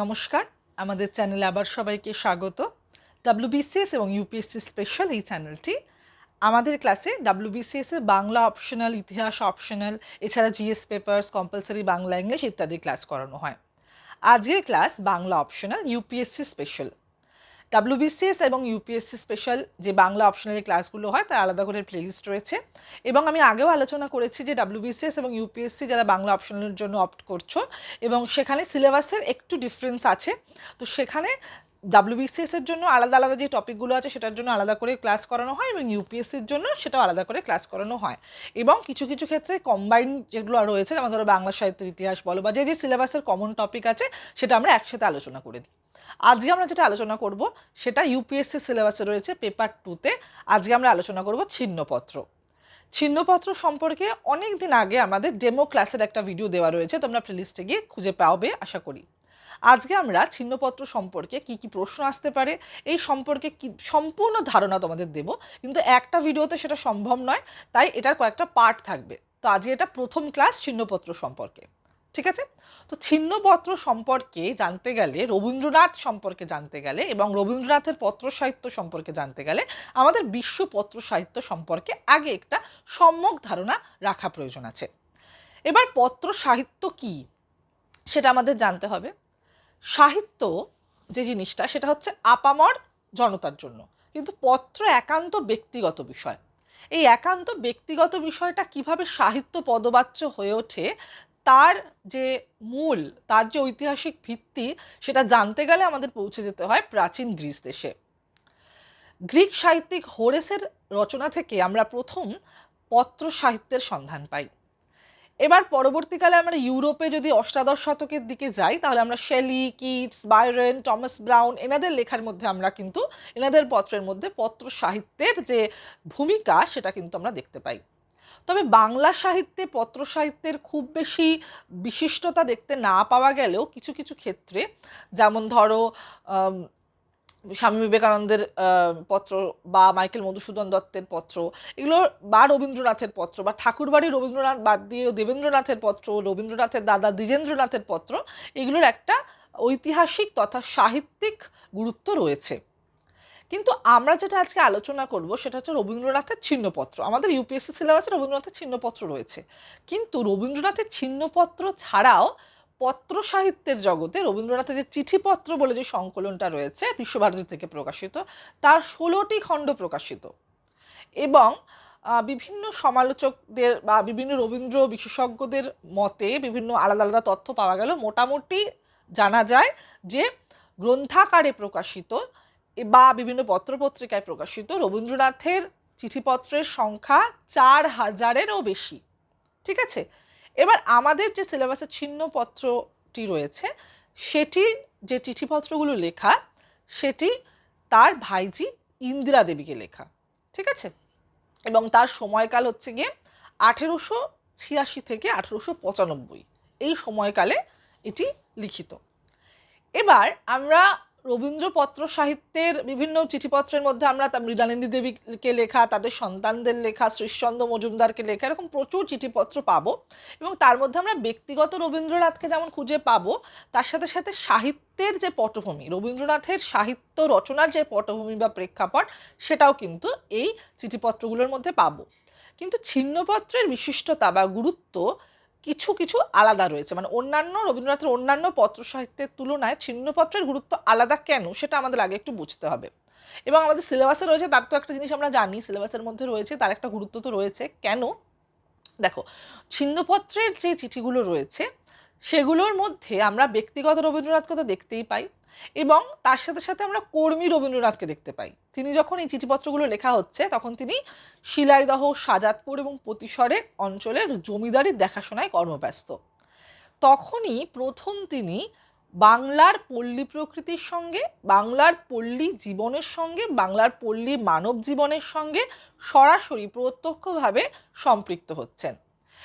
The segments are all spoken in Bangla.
নমস্কার। আমাদের চ্যানেলে আবার সবাইকে স্বাগত। ডাব্লিউবিসিএস এবং ইউপিএসসি স্পেশাল এই চ্যানেলটি। আমাদের ক্লাসে ডাব্লু এ বাংলা অপশনাল ইতিহাস অপশনাল এছাড়া GS papers compulsory Bangla English ইত্যাদি ক্লাস করানো হয়। আজকের class Bangla optional UPSC special WBCS এবং ইউপিএসসি স্পেশাল যে বাংলা অপশনাল ক্লাসগুলো হয়, তার আলাদা করে প্লেলিস্ট রয়েছে। এবং আমি আগেও আলোচনা করেছি যে ডাব্লিউবিসিএস এবং ইউপিএসসি যারা বাংলা অপশনালের জন্য অপ্ট করছ, এবং সেখানে সিলেবাসের একটু ডিফারেন্স আছে। তো সেখানে ডাব্লিউবিসিএস এর জন্য আলাদা আলাদা যে টপিকগুলো আছে, সেটার জন্য আলাদা করে ক্লাস করানো হয় এবং ইউপিএসসির জন্য সেটাও আলাদা করে ক্লাস করানো হয়। এবং কিছু কিছু ক্ষেত্রে কম্বাইন যেগুলো রয়েছে, যেমন ধরো বাংলা সাহিত্যের ইতিহাস বলো, বা যে যে সিলেবাসের কমন টপিক আছে, সেটা আমরা একসাথে আলোচনা করে দিই। আজকে আমরা যেটা আলোচনা করব, সেটা ইউপিএসসি সিলেবাসে রয়েছে পেপার টুতে আজকে আমরা আলোচনা করব ছিন্নপত্র। ছিন্নপত্র সম্পর্কে অনেক দিন আগে আমাদের ডেমো ক্লাসের একটা ভিডিও দেওয়া রয়েছে, তোমরা প্লেলিস্টে গিয়ে খুঁজে পাবে আশা করি। আজকে আমরা ছিন্নপত্র সম্পর্কে কি কি প্রশ্ন আসতে পারে, এই সম্পর্কে কি, সম্পূর্ণ ধারণা তোমাদের দেব, কিন্তু একটা ভিডিওতে সেটা সম্ভব নয়, তাই এটার কয়েকটা পার্ট থাকবে। তো আজকে এটা প্রথম ক্লাস ছিন্নপত্র সম্পর্কে। ঠিক আছে? তো ছিন্নপত্র সম্পর্কে জানতে গেলে, রবীন্দ্রনাথ সম্পর্কে জানতে গেলে এবং রবীন্দ্রনাথের পত্র সাহিত্য সম্পর্কে জানতে গেলে আমাদের বিশ্ব পত্র সাহিত্য সম্পর্কে আগে একটা সম্যক ধারণা রাখা প্রয়োজন আছে। এবার পত্র সাহিত্য কি? সেটা আমাদের জানতে হবে। সাহিত্য যে জিনিসটা, সেটা হচ্ছে আপামর জনতার জন্য। কিন্তু পত্র একান্ত ব্যক্তিগত বিষয়। এই একান্ত ব্যক্তিগত বিষয়টা কীভাবে সাহিত্য পদবাচ্য হয়ে ওঠে তার যে মূল, তার যে ঐতিহাসিক ভিত্তি, সেটা জানতে গেলে আমাদের পৌঁছে যেতে হয় প্রাচীন গ্রিস দেশে। গ্রিক সাহিত্যিক হোরেসের রচনা থেকে আমরা প্রথম পত্র সাহিত্যের সন্ধান পাই। এবার পরবর্তীকালে আমরা ইউরোপে যদি অষ্টাদশ শতকের দিকে যাই, তাহলে আমরা Shelley, Keats, Byron, Thomas Browne, এনাদের লেখার মধ্যে আমরা কিন্তু, এনাদের পত্রের মধ্যে পত্র সাহিত্যের যে ভূমিকা, সেটা কিন্তু আমরা দেখতে পাই। তবে বাংলা সাহিত্যে পত্র সাহিত্যের খুব বেশি বিশিষ্টতা দেখতে না পাওয়া গেলেও কিছু কিছু ক্ষেত্রে, যেমন ধরো স্বামী বিবেকানন্দের পত্র বা মাইকেল মধুসূদন দত্তের পত্র, এগুলো বা রবীন্দ্রনাথের পত্র বা ঠাকুরবাড়ি রবীন্দ্রনাথ বাদ দিয়ে দেবেন্দ্রনাথের পত্র, রবীন্দ্রনাথের দাদা দ্বিজেন্দ্রনাথের পত্র, এগুলোর একটা ঐতিহাসিক তথা সাহিত্যিক গুরুত্ব রয়েছে। কিন্তু আমরা যেটা আজকে আলোচনা করব সেটা হচ্ছে রবীন্দ্রনাথের ছিন্নপত্র। আমাদের ইউপিএসসি সিলেবাসে রবীন্দ্রনাথের ছিন্নপত্র রয়েছে। কিন্তু রবীন্দ্রনাথের ছিন্নপত্র ছাড়াও পত্র সাহিত্যের জগতে রবীন্দ্রনাথের যে চিঠিপত্র বলে যে সংকলনটা রয়েছে বিশ্বভারতী থেকে প্রকাশিত, তার ষোলোটি খণ্ড প্রকাশিত। এবং বিভিন্ন সমালোচকদের বা বিভিন্ন রবীন্দ্র বিশেষজ্ঞদের মতে বিভিন্ন আলাদা আলাদা তথ্য পাওয়া গেল। মোটামুটি জানা যায় যে গ্রন্থাকারে প্রকাশিত বা বিভিন্ন পত্রপত্রিকায় প্রকাশিত রবীন্দ্রনাথের চিঠিপত্রের সংখ্যা চার হাজারেরও বেশি। ঠিক আছে? এবার আমাদের যে সিলেবাসের ছিন্নপত্রটি রয়েছে, সেটি যে চিঠিপত্রগুলো লেখা, সেটি তার ভাইজি ইন্দিরা দেবীকে লেখা। ঠিক আছে? এবং তার সময়কাল হচ্ছে গিয়ে আঠেরোশো ছিয়াশি থেকে আঠেরোশো পঁচানব্বই। এই সময়কালে এটি লিখিত। এবার আমরা রবীন্দ্রপত্র সাহিত্যের বিভিন্ন চিঠিপত্রের মধ্যে আমরা মৃণালিনী দেবীকে লেখা, তাদের সন্তানদের লেখা শ্রীশচন্দ্র মজুমদারকে লেখা, এরকম প্রচুর চিঠিপত্র পাবো। এবং তার মধ্যে আমরা ব্যক্তিগত রবীন্দ্রনাথকে যেমন খুঁজে পাবো, তার সাথে সাথে সাহিত্যের যে পটভূমি, রবীন্দ্রনাথের সাহিত্য রচনার যে পটভূমি বা প্রেক্ষাপট, সেটাও কিন্তু এই চিঠিপত্রগুলোর মধ্যে পাবো। কিন্তু ছিন্নপত্রের বিশিষ্টতা বা গুরুত্ব কিছু কিছু আলাদা রয়েছে। মানে অন্যান্য, রবীন্দ্রনাথের অন্যান্য পত্র সাহিত্যের তুলনায় ছিন্নপত্রের গুরুত্ব আলাদা কেন? সেটা আমাদের আগে একটু বুঝতে হবে। এবং আমাদের সিলেবাসে রয়েছে, তার তো একটা জিনিস আমরা জানি, সিলেবাসের মধ্যে রয়েছে, তার একটা গুরুত্ব তো রয়েছে। কেন? দেখো, ছিন্নপত্রের যে চিঠিগুলো রয়েছে, সেগুলোর মধ্যে আমরা ব্যক্তিগত রবীন্দ্রনাথকে তো দেখতেই পাই। এবং তার সাথে সাথে আমরা কর্মী রবীন্দ্রনাথকে দেখতে পাই। তিনি যখন এই চিঠিপত্রগুলো লেখা হচ্ছে, তখন তিনি শিলাইদহ, সাজাদপুর এবং প্রতিসরের অঞ্চলের জমিদারির দেখাশোনায় কর্মব্যস্ত। তখনই প্রথম তিনি বাংলার পল্লী প্রকৃতির সঙ্গে, বাংলার পল্লী জীবনের সঙ্গে, বাংলার পল্লী মানব জীবনের সঙ্গে সরাসরি প্রত্যক্ষভাবে সম্পৃক্ত হচ্ছেন।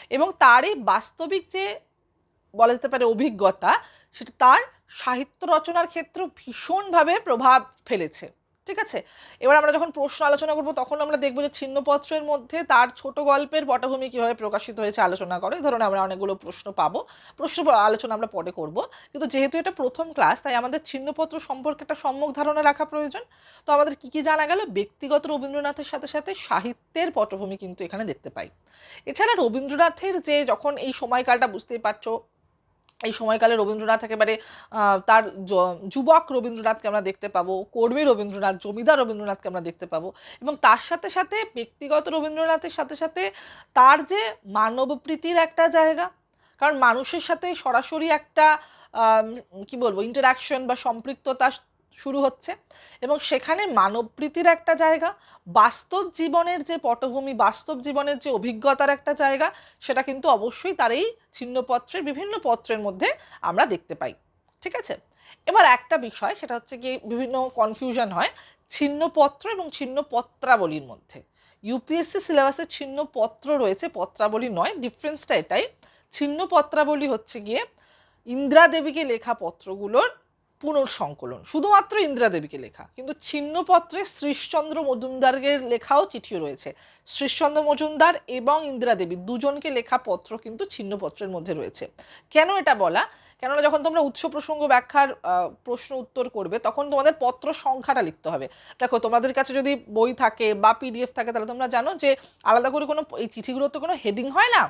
এবং তার এই বাস্তবিক যে বলা যেতে পারে অভিজ্ঞতা, সেটা তার সাহিত্য রচনার ক্ষেত্রে ভীষণভাবে প্রভাব ফেলেছে। ঠিক আছে? এবার আমরা যখন প্রশ্ন আলোচনা করব, তখন আমরা দেখব যে ছিন্নপত্রের মধ্যে তার ছোট গল্পের পটভূমি কীভাবে প্রকাশিত হয়েছে আলোচনা করে। এই ধরনের আমরা অনেকগুলো প্রশ্ন পাবো। প্রশ্ন আলোচনা আমরা পরে করব। কিন্তু যেহেতু এটা প্রথম ক্লাস, তাই আমাদের ছিন্নপত্র সম্পর্কে একটা সম্যক ধারণা রাখা প্রয়োজন। তো আমাদের কি কি জানা গেল? ব্যক্তিগত রবীন্দ্রনাথের সাথে সাথে সাহিত্যের পটভূমি কিন্তু এখানে দেখতে পাই। এছাড়া রবীন্দ্রনাথের যে যখন এই সময়কালটা বুঝতেই পারছ এই সময়কালে রবীন্দ্রনাথ একেবারে তার যুবক রবীন্দ্রনাথকে আমরা দেখতে পাবো, কর্মী রবীন্দ্রনাথ, জমিদার রবীন্দ্রনাথকে আমরা দেখতে পাবো এবং তার সাথে সাথে ব্যক্তিগত রবীন্দ্রনাথের সাথে সাথে তার যে মানবপ্রীতির একটা জায়গা, কারণ মানুষের সাথে সরাসরি একটা কি বলব ইন্টারাকশন বা সম্পৃক্ততা শুরু হচ্ছে। এবং সেখানে মানবপ্রীতির একটা জায়গা, বাস্তব জীবনের যে পটভূমি, বাস্তব জীবনের যে অভিজ্ঞতার একটা জায়গা, সেটা কিন্তু অবশ্যই তার এই ছিন্নপত্রের বিভিন্ন পত্রের মধ্যে আমরা দেখতে পাই। ঠিক আছে? এবার একটা বিষয়, সেটা হচ্ছে কি বিভিন্ন কনফিউশন হয়, ছিন্নপত্র এবং ছিন্নপত্রাবলীর মধ্যে। ইউপিএসসি সিলেবাসে ছিন্নপত্র রয়েছে, পত্রাবলী নয় ডিফারেন্সটা এটাই। ছিন্নপত্রাবলী হচ্ছে গিয়ে ইন্দিরা দেবীকে লেখা পত্রগুলোর পুনর্সংকলন শুধুমাত্র ইন্দিরা দেবীকে লেখা, কিন্তু ছিন্নপত্রে শ্রীশচন্দ্র মজুমদারের লেখাও চিঠিও রয়েছে। শ্রীশচন্দ্র মজুমদার এবং ইন্দিরা দেবী দুজনকে লেখা পত্র কিন্তু ছিন্নপত্রের মধ্যে রয়েছে। কেন এটা বলা? কেননা যখন তোমরা উৎস প্রসঙ্গ ব্যাখ্যার প্রশ্ন উত্তর করবে, তখন তোমাদের পত্র সংখ্যাটা লিখতে হবে। দেখো, তোমাদের কাছে যদি বই থাকে বা পিডিএফ থাকে, তাহলে তোমরা জানো যে আলাদা করে কোনো এই চিঠিগুলোর তো কোনো হেডিং হয় না?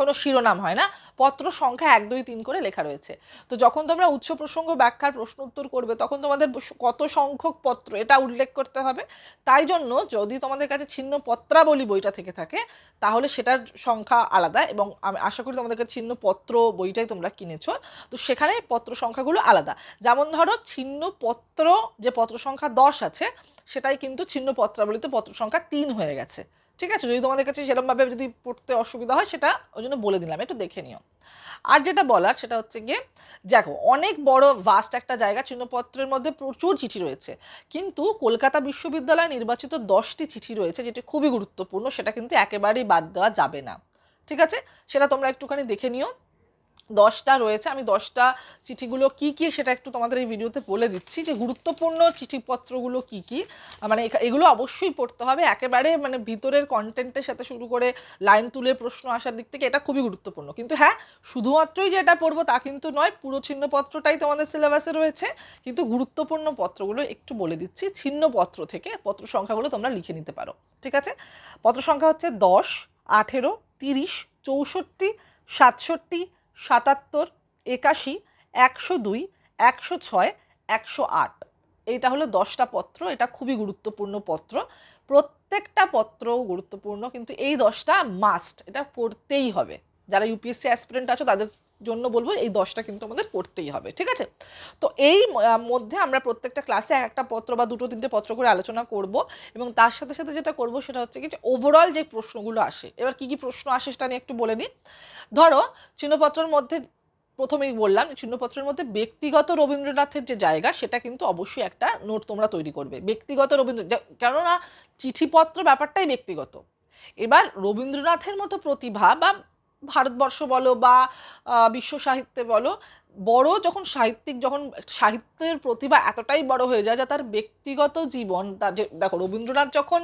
কোনো শিরোনাম হয় না। পত্র সংখ্যা এক, দুই, তিন করে লেখা রয়েছে। তো যখন তোমরা উৎস প্রসঙ্গ ব্যাখ্যার প্রশ্ন উত্তর করবে, তখন তোমাদের কত সংখ্যক পত্র এটা উল্লেখ করতে হবে। তাই জন্য যদি তোমাদের কাছে ছিন্ন পত্রাবলী বইটা থেকে থাকে, তাহলে সেটার সংখ্যা আলাদা এবং আমি আশা করি তোমাদের কাছে ছিন্ন পত্র বইটাই তোমরা কিনেছো। তো সেখানে পত্র সংখ্যাগুলো আলাদা। যেমন ধরো, ছিন্ন পত্র যে পত্র সংখ্যা দশ আছে, সেটাই কিন্তু ছিন্ন পত্রাবলীতে পত্র সংখ্যা তিন হয়ে গেছে। ঠিক আছে, যদি তোমাদের কাছে সেরকমভাবে যদি পড়তে অসুবিধা হয়, সেটা ওই জন্য বলে দিলাম, একটু দেখে নিও। আর যেটা বলার, সেটা হচ্ছে গিয়ে, দেখো, অনেক বড় ভাস্ট একটা জায়গা, চিহ্নপত্রের মধ্যে প্রচুর চিঠি রয়েছে। কিন্তু কলকাতা বিশ্ববিদ্যালয়ে নির্বাচিত দশটি চিঠি রয়েছে, যেটি খুবই গুরুত্বপূর্ণ, সেটা কিন্তু একেবারেই বাদ দেওয়া যাবে না। ঠিক আছে? সেটা তোমরা একটুখানি দেখে নিও। দশটা রয়েছে, আমি দশটা চিঠিগুলো কি কি সেটা একটু তোমাদের এই ভিডিওতে বলে দিচ্ছি যে গুরুত্বপূর্ণ চিঠিপত্রগুলো কি কি। মানে এগুলো অবশ্যই পড়তে হবে, একেবারে মানে ভিতরের কন্টেন্টের সাথে শুরু করে লাইন তুলে প্রশ্ন আসার দিক থেকে এটা খুবই গুরুত্বপূর্ণ। কিন্তু হ্যাঁ শুধুমাত্রই যে এটা পড়ব তা কিন্তু নয়, পুরো ছিন্নপত্রটাই তোমাদের সিলেবাসে রয়েছে। কিন্তু গুরুত্বপূর্ণ পত্রগুলো একটু বলে দিচ্ছি, ছিন্নপত্র থেকে পত্র সংখ্যাগুলো তোমরা লিখে নিতে পারো, ঠিক আছে? পত্র সংখ্যা হচ্ছে দশ, আঠেরো, তিরিশ, চৌষট্টি, সাতষট্টি সাতাত্তর, একাশি, একশো দুই, একশো ছয়, একশো আট। এইটা হলো দশটা পত্র, এটা খুবই গুরুত্বপূর্ণ পত্র। প্রত্যেকটা পত্র গুরুত্বপূর্ণ, কিন্তু এই দশটা মাস্ট এটা পড়তেই হবে। যারা ইউপিএসসি অ্যাসপিরেন্ট আছো, তাদের জন্য বলব এই দশটা কিন্তু আমাদের করতেই হবে, ঠিক আছে? তো এই মধ্যে আমরা প্রত্যেকটা ক্লাসে এক একটা পত্র বা দুটো তিনটে পত্র করে আলোচনা করব এবং তার সাথে সাথে যেটা করব সেটা হচ্ছে কি যে ওভারঅল যে প্রশ্নগুলো আসে, এবার কি কি প্রশ্ন আসে সেটা নিয়ে একটু বলে নিই। ধরো, চিহ্নপত্রের মধ্যে প্রথমেই বললাম, চিহ্নপত্রের মধ্যে ব্যক্তিগত রবীন্দ্রনাথের যে জায়গা সেটা কিন্তু অবশ্যই একটা নোট তোমরা তৈরি করবে। ব্যক্তিগত রবীন্দ্র কেননা চিঠিপত্র ব্যাপারটাই ব্যক্তিগত। এবার রবীন্দ্রনাথের মতো প্রতিভা বা ভারতবর্ষ বলো বা বিশ্ব সাহিত্যে বলো, বড় যখন সাহিত্যিক, যখন সাহিত্যের প্রতিভা এতটাই বড় হয়ে যায় যে তার ব্যক্তিগত জীবন, তার দেখো রবীন্দ্রনাথ যখন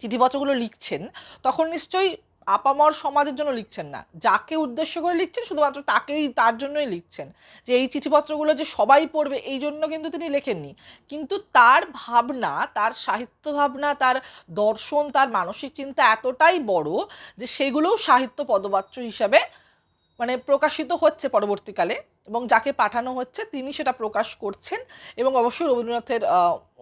চিঠিপত্রগুলো লিখছেন, তখন নিশ্চয়ই আপামর সমাজের জন্য লিখছেন না। যাকে উদ্দেশ্য করে লিখছেন, শুধুমাত্র তাকেই, তার জন্যই লিখছেন। যে এই চিঠিপত্রগুলো যে সবাই পড়বে, এই জন্য কিন্তু তিনি লেখেননি। কিন্তু তার ভাবনা, তার সাহিত্য ভাবনা, তার দর্শন, তার মানসিক চিন্তা এতটাই বড় যে সেগুলোও সাহিত্য পদবাচ্য হিসাবে মানে প্রকাশিত হচ্ছে পরবর্তীকালে এবং যাকে পাঠানো হচ্ছে, তিনি সেটা প্রকাশ করছেন এবং অবশ্যই রবীন্দ্রনাথের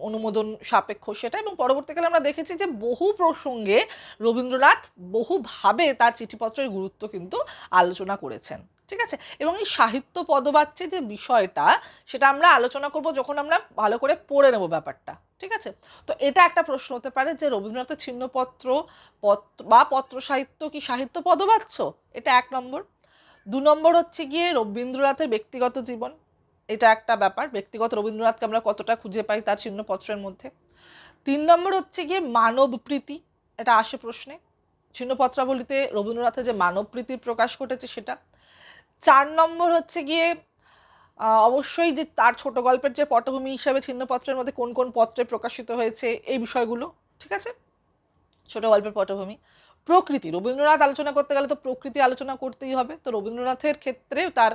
অনুমোদন সাপেক্ষ সেটা এবং পরবর্তীকালে আমরা দেখেছি যে বহু প্রসঙ্গে রবীন্দ্রনাথ বহুভাবে তার চিঠিপত্রের গুরুত্ব কিন্তু আলোচনা করেছেন, ঠিক আছে? এবং এই সাহিত্য পদবাচ্যে যে বিষয়টা, সেটা আমরা আলোচনা করব যখন আমরা ভালো করে পড়ে নেব ব্যাপারটা, ঠিক আছে? তো এটা একটা প্রশ্ন হতে পারে যে রবীন্দ্রনাথের ছিন্নপত্র, পত্র বা পত্র সাহিত্য কি সাহিত্য পদবাচ্য? এটা এক নম্বর। দু নম্বর হচ্ছে গিয়ে রবীন্দ্রনাথের ব্যক্তিগত জীবন। এটা একটা ব্যাপার। ব্যক্তিগত রবীন্দ্রনাথকে আমরা কতটা খুঁজে পাই তার চিহ্নপত্রের মধ্যে। তিন নম্বর হচ্ছে গিয়ে মানব প্রীতি, এটা আসে প্রশ্নে। চিহ্নপত্রাবলিতে রবীন্দ্রনাথের যে মানব প্রীতির প্রকাশ ঘটেছে সেটা। চার নম্বর হচ্ছে গিয়ে অবশ্যই যে তার ছোট গল্পের যে পটভূমি হিসাবে ছিন্নপত্রের মধ্যে কোন কোন পত্রে প্রকাশিত হয়েছে এই বিষয়গুলো, ঠিক আছে? ছোট গল্পের পটভূমি। প্রকৃতি। রবীন্দ্রনাথ আলোচনা করতে গেলে তো প্রকৃতি আলোচনা করতেই হবে। তো রবীন্দ্রনাথের ক্ষেত্রে তার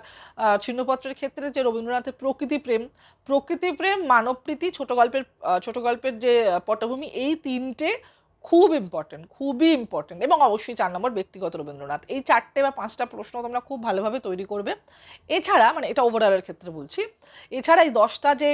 ছিন্নপত্রের ক্ষেত্রে যে রবীন্দ্রনাথের প্রকৃতি প্রেম প্রকৃতি প্রেম, মানবপ্রীতি, ছোট গল্পের ছোট গল্পের যে পটভূমি, এই তিনটে খুব ইম্পর্টেন্ট খুবই ইম্পর্টেন্ট এবং অবশ্যই চার নম্বর ব্যক্তিগত রবীন্দ্রনাথ। এই চারটে বা পাঁচটা প্রশ্ন তোমরা খুব ভালোভাবে তৈরি করবে। এছাড়া মানে এটা ওভারঅলের ক্ষেত্রে বলছি, এছাড়া এই দশটা যে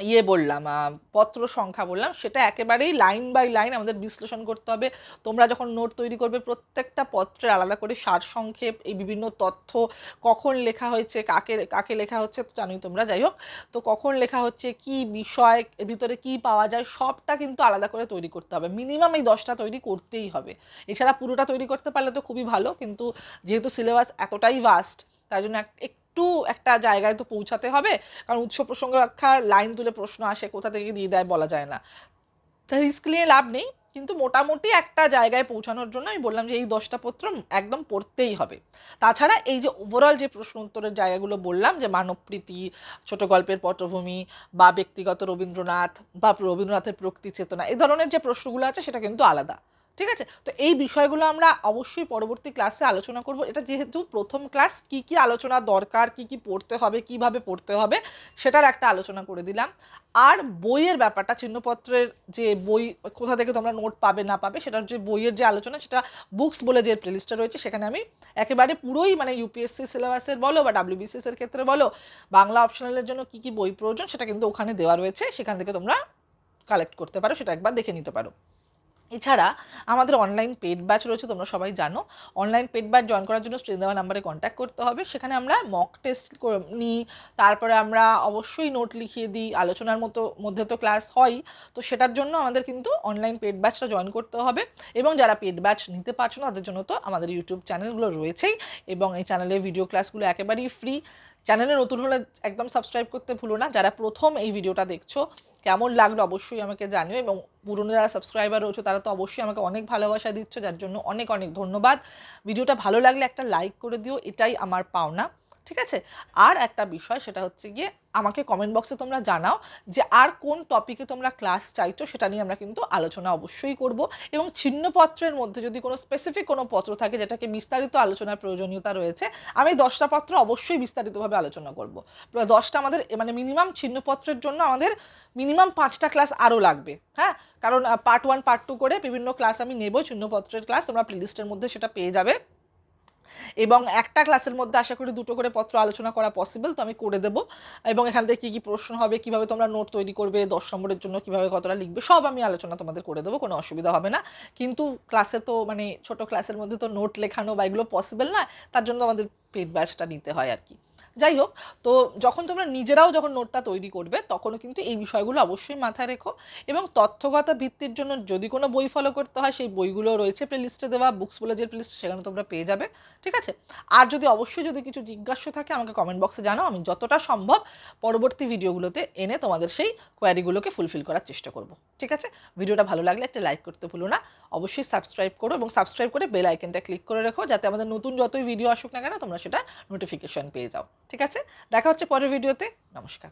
ইয়ে বললাম পত্র সংখ্যা বললাম, সেটা একেবারেই লাইন বাই লাইন আমাদের বিশ্লেষণ করতে হবে। তোমরা যখন নোট তৈরি করবে, প্রত্যেকটা পত্রের আলাদা করে সারসংক্ষেপ এই বিভিন্ন তথ্য, কখন লেখা হয়েছে, কাকে কাকে লেখা হচ্ছে, তো জানোই তোমরা, যাই হোক। তো কখন লেখা হচ্ছে, কি বিষয়, এর ভিতরে কি পাওয়া যায়, সবটা কিন্তু আলাদা করে তৈরি করতে হবে। মিনিমাম এই দশটা তৈরি করতেই হবে। এছাড়া পুরোটা তৈরি করতে পারলে তো খুবই ভালো, কিন্তু যেহেতু সিলেবাস এতটাই ভাস্ট তাই জন্য এক- একটু একটা জায়গায় তো পৌঁছাতে হবে। কারণ উৎস প্রসঙ্গ রক্ষার লাইন তুলে প্রশ্ন আসে, কোথা থেকে দিয়ে দেয় বলা যায় না। তা রিস্ক নিয়ে লাভ নেই। কিন্তু মোটামুটি একটা জায়গায় পৌঁছানোর জন্য আমি বললাম যে এই দশটা পত্র একদম পড়তেই হবে। তাছাড়া এই যে ওভারঅল যে প্রশ্ন উত্তরের জায়গাগুলো বললাম, যে মানবপ্রীতি, ছোট গল্পের পটভূমি বা ব্যক্তিগত রবীন্দ্রনাথ বা রবীন্দ্রনাথের প্রকৃতি চেতনা এই ধরনের যে প্রশ্নগুলো আছে সেটা কিন্তু আলাদা। ঠিক আছে? তো এই বিষয়গুলো আমরা অবশ্যই পরবর্তী ক্লাসে আলোচনা করব। এটা যেহেতু প্রথম ক্লাস কি কি আলোচনা দরকার, কি কি পড়তে হবে, কীভাবে পড়তে হবে, সেটার একটা আলোচনা করে দিলাম। আর বইয়ের ব্যাপারটা, চিহ্নপত্রের যে বই, কোথা থেকে তোমরা নোট পাবে, না পাবে, সেটার যে বইয়ের যে আলোচনা, সেটা বুকস বলে যে প্লেলিস্টটা রয়েছে, সেখানে আমি একেবারে পুরোই মানে ইউপিএসসি সিলেবাসের বলো বা ডাব্লিউবিসিএস এর ক্ষেত্রে বলো, বাংলা অপশনালের জন্য কি কি বই প্রয়োজন, সেটা কিন্তু ওখানে দেওয়া রয়েছে, সেখান থেকে তোমরা কালেক্ট করতে পারো, সেটা একবার দেখে নিতে পারো। এছাড়া আমাদের অনলাইন পেড ব্যাচ রয়েছে, তোমরা সবাই জানো। অনলাইন পেড ব্যাচ জয়েন করার জন্য স্ক্রিন দেওয়া নাম্বারে কন্ট্যাক্ট করতে হবে। সেখানে আমরা মক টেস্ট নিই, তারপরে আমরা অবশ্যই নোট লিখিয়ে দিই। আলোচনার মতো, মধ্যে তো ক্লাস হয় তো সেটার জন্য আমাদের কিন্তু অনলাইন পেড ব্যাচটা জয়েন করতে হবে। এবং যারা পেড ব্যাচ নিতে পারছ না, তাদের জন্য তো আমাদের ইউটিউব চ্যানেলগুলো রয়েছেই। এবং এই চ্যানেলে ভিডিও ক্লাসগুলো একেবারেই ফ্রি চ্যানেলে নতুন হলে একদম সাবস্ক্রাইব করতে ভুলো না। যারা প্রথম এই ভিডিওটা দেখছ কেমন লাগল অবশ্যই আমাকে জানিও এবং পুরনো যারা সাবস্ক্রাইবার রয়েছে, তারা তো অবশ্যই আমাকে অনেক ভালোবাসা দিচ্ছ, যার জন্য অনেক অনেক ধন্যবাদ। ভিডিওটা ভালো লাগলে একটা লাইক করে দিও, এটাই আমার পাওনা। ঠিক আছে? আর একটা বিষয় সেটা হচ্ছে গিয়ে আমাকে কমেন্ট বক্সে তোমরা জানাও যে আর কোন টপিকে তোমরা ক্লাস চাইছো সেটা নিয়ে আমরা কিন্তু আলোচনা অবশ্যই করব এবং ছিন্নপত্রের মধ্যে যদি কোনো স্পেসিফিক কোনো পত্র থাকে যেটাকে বিস্তারিত আলোচনার প্রয়োজনীয়তা রয়েছে, আমি দশটা পত্র অবশ্যই বিস্তারিতভাবে আলোচনা করব। দশটা আমাদের মানে মিনিমাম ছিন্নপত্রের জন্য আমাদের মিনিমাম পাঁচটা ক্লাস আরও লাগবে হ্যাঁ? কারণ পার্ট ওয়ান পার্ট টু করে বিভিন্ন ক্লাস আমি নেব, ছিন্নপত্রের ক্লাস তোমরা প্লেলিস্টের মধ্যে সেটা পেয়ে যাবে। এবং একটা ক্লাসের মধ্যে আশা করি দুটো করে পত্র আলোচনা করা পসিবল তো আমি করে দেব। এবং এখান থেকে কী কী প্রশ্ন হবে, কীভাবে তোমরা নোট তৈরি করবে, দশ নম্বরের জন্য কীভাবে কতটা লিখবে, সব আমি আলোচনা তোমাদের করে দেবো, কোনো অসুবিধা হবে না। কিন্তু ক্লাসে তো মানে ছোট ক্লাসের মধ্যে তো নোট লেখানো বা এগুলো পসিবল না তার জন্য আমাদের পেড ব্যাচটা নিতে হয় আর কি। যাই হোক তো যখন তোমরা নিজেরাও যখন নোটটা তৈরি করবে, তখনও কিন্তু এই বিষয়গুলো অবশ্যই মাথায় রেখো এবং তথ্যগত ভিত্তির জন্য যদি কোনো বই ফলো করতে হয়, সেই বইগুলো রয়েছে প্লেলিস্টে দেওয়া বুকস বলে যে প্লেলিস্ট সেখানে তোমরা পেয়ে যাবে, ঠিক আছে? আর যদি অবশ্যই যদি কিছু জিজ্ঞাসা থাকে, আমাকে কমেন্ট বক্সে জানাও, আমি যতটা সম্ভব পরবর্তী ভিডিওগুলোতে এনে তোমাদের সেই কোয়ারিগুলোকে ফুলফিল করার চেষ্টা করব, ঠিক আছে? ভিডিওটা ভালো লাগলে একটা লাইক করতে ভুলো না, অবশ্যই সাবস্ক্রাইব করো এবং সাবস্ক্রাইব করে বেল আইকনটা ক্লিক করে রেখো, যাতে আমাদের নতুন যতই ভিডিও আসুক না কেন, তোমরা সেটা নোটিফিকেশন পেয়ে যাও। ঠিক আছে? দেখা হচ্ছে পরের ভিডিওতে। নমস্কার।